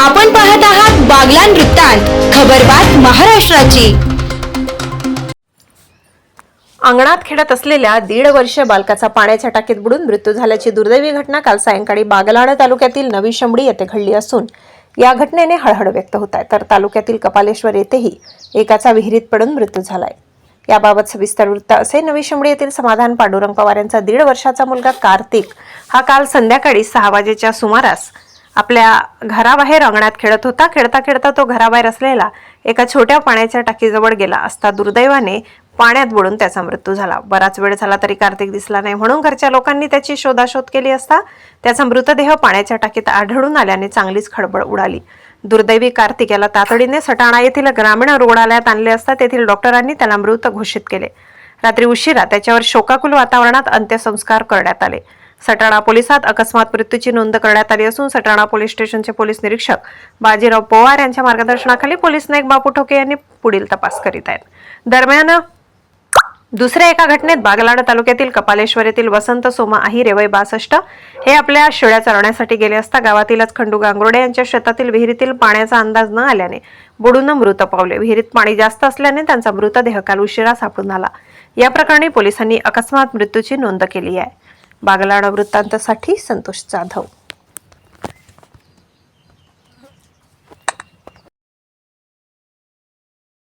आपण पाहत आहात बागला वृत्तांत खबरबात महाराष्ट्राची. अंगणात खेळत असलेल्या दीड वर्षीय बालकाचा पाण्याच्या टाकीत बुडून मृत्यू झाल्याची दुर्दैवी घटना काल सायंकाळी बागलाण तालुक्यातील नवी शंभडी येथे घडली असून या घटनेने हळहळ व्यक्त होत आहे. तर तालुक्यातील कपालेश्वर येथेही एकाचा विहिरीत पडून मृत्यू झालाय. याबाबत सविस्तर वृत्त असे नवी शंभडी येथील समाधान पांडुरंग पवार यांचा दीड वर्षाचा मुलगा कार्तिक हा काल संध्याकाळी सहा वाजेच्या सुमारास आपल्या घराबाहेर अंगणात खेळत होता. खेळता खेळता तो घराबाहेर असलेला एका छोट्या पाण्याच्या टाकीजवळ गेला असता दुर्दैवाने पाण्यात बुडून त्याचा मृत्यू झाला. बराच वेळ झाला तरी कार्तिक दिसला नाही. म्हणून घरच्या लोकांनी त्याची शोधाशोध केली असता त्याचा मृतदेह पाण्याच्या टाकीत आढळून आल्याने चांगलीच खळबळ उडाली. दुर्दैवी कार्तिक याला तातडीने सटाणा येथील ग्रामीण रुग्णालयात आणले असता तेथील डॉक्टरांनी त्याला मृत घोषित केले. रात्री उशिरा त्याच्यावर शोकाकुल वातावरणात अंत्यसंस्कार करण्यात आले. सटाणा पोलिसात अकस्मात मृत्यूची नोंद करण्यात आली असून सटाणा पोलीस स्टेशनचे पोलीस निरीक्षक बाजीराव पवार यांच्या मार्गदर्शनाखाली पोलीस नाईक बापू ठोके यांनी पुढील तपास करीत आहेत. दरम्यान दुसऱ्या एका घटनेत बागलाण तालुक्यातील कपालेश्वर येथील वसंत सोमा आहिरे वय बासष्ट हे आपल्या शेळ्या चरवण्यासाठी गेले असता गावातीलच खंडू गांगुर्डे यांच्या शेतातील विहिरीतील पाण्याचा अंदाज न आल्याने बुडून मृत पावले. विहिरीत पाणी जास्त असल्याने त्यांचा मृतदेह काल उशिरा सापडून आला. या प्रकरणी पोलिसांनी अकस्मात मृत्यूची नोंद केली आहे. बागलाडा वृत्तांतासाठी संतोष जाधव.